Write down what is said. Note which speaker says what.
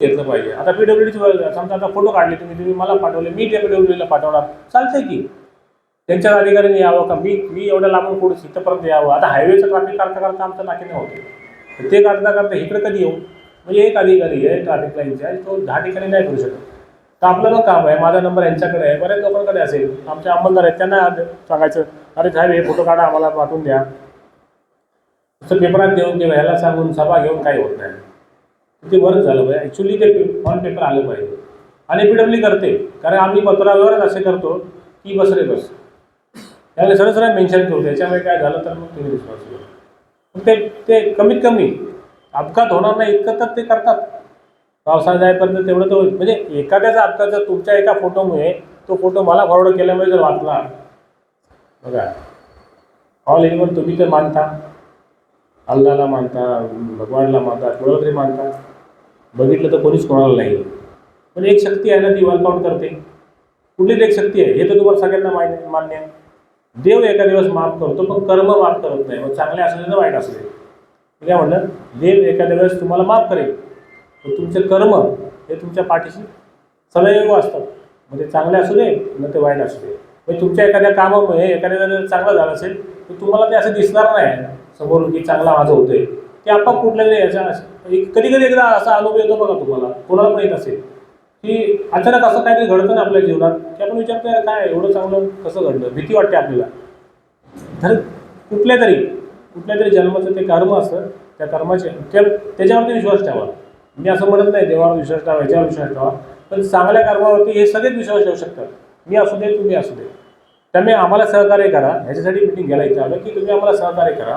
Speaker 1: घेतलं पाहिजे. आता पी डब्ल्यू पीडब्ल्यूडीची समजा आता फोटो काढले तुम्ही तुम्ही मला पाठवले मी त्या पीडब्ल्यूडीला पाठवणार. चालतंय की. त्यांच्या अधिकाऱ्यांनी यावं का? मी मी एवढ्या लांबून पुढे इथंपर्यंत यावं. आता हायवेचं ट्रॅफिक काढता करता आमचं नाके होते. ते काढता करता इकडे कधी येऊ? म्हणजे एक अधिकारी आहे ट्रॅफिक लाईनचा तो दहा ठिकाणी नाही करू शकत. तर आपलं पण काम आहे माझा नंबर यांच्याकडे आहे बऱ्याच लोकांकडे असेल. आमचे अंमलदार आहेत त्यांना सांगायचं अरे साहेब हे फोटो काढा आम्हाला पाठवून द्या. नुसतं पेपरात देऊन किंवा ह्याला सांगून सभा घेऊन काही होत नाही. ते बरंच झालं पाहिजे. ॲक्च्युली ते ऑन पेपर आलं पाहिजे. आणि पी करते. कारण आम्ही पत्रावरच असे करतो की बस रे बस. त्याला सरळ सरळ मेन्शन करू त्याच्यामुळे काय झालं तर मग तुम्ही रिस्पॉन्सिबल मग ते ते कमीत कमी अपघात होणार नाही इतकं तर ते करतात. पावसाळा जाईपर्यंत तेवढं तर होईल. म्हणजे एखाद्याचा अपघात जर तुमच्या एका फोटोमुळे तो फोटो मला फॉरवर्ड केल्यामुळे जर वाचला बघा. ऑल इन वन तुम्ही तर मानता. अल्लाला मानता भगवानला मानता कोणाला तरी मानता. बघितलं तर कोणीच कोणाला नाही. पण एक शक्ती आहे ना ती वेलकाउंट करते. कुठलीच एक शक्ती आहे हे तर तुम्हाला सगळ्यांना मान्य मान्य आहे. देव एका दिवस माफ करतो पण कर्म माफ करत नाही. मग चांगले असले तर वाईट असू दे मी काय म्हणलं देव एखाद्या वेळेस तुम्हाला माफ करेल. पण तुमचे कर्म हे तुमच्या पाठीशी सदैव असतात. मग ते चांगले असू दे न ते वाईट असू दे. म्हणजे तुमच्या एखाद्या कामामुळे एखाद्या जर चांगलं झालं असेल तर तुम्हाला ते असं दिसणार नाही. समोरून की चांगला माझं होतंय. की आपाप कुठल्या तरी याच्या कधी कधी एकदा असा अनुभव येतो बघा तुम्हाला. कोणाला पण असेल. की अचानक असं काहीतरी घडतं ना आपल्या जीवनात की आपण विचारतो "यार, काय एवढं चांगलं कसं घडलं? भीती वाटते आपल्याला. तर कुठल्या तरी कुठल्या तरी जन्माचं ते कर्म असतं. त्या कर्माचे त्या त्याच्यावरती विश्वास ठेवा. मी असं म्हणत नाही देवावर विश्वास ठेवा याच्यावर विश्वास ठेवा. पण चांगल्या कर्मावरती हे सगळेच विश्वास ठेवू शकतात. मी असू दे तुम्ही असू दे. त्यामुळे आम्हाला सहकार्य करा. ह्याच्यासाठी मिटिंग घ्यायला इथे आलं की तुम्ही आम्हाला सहकार्य करा.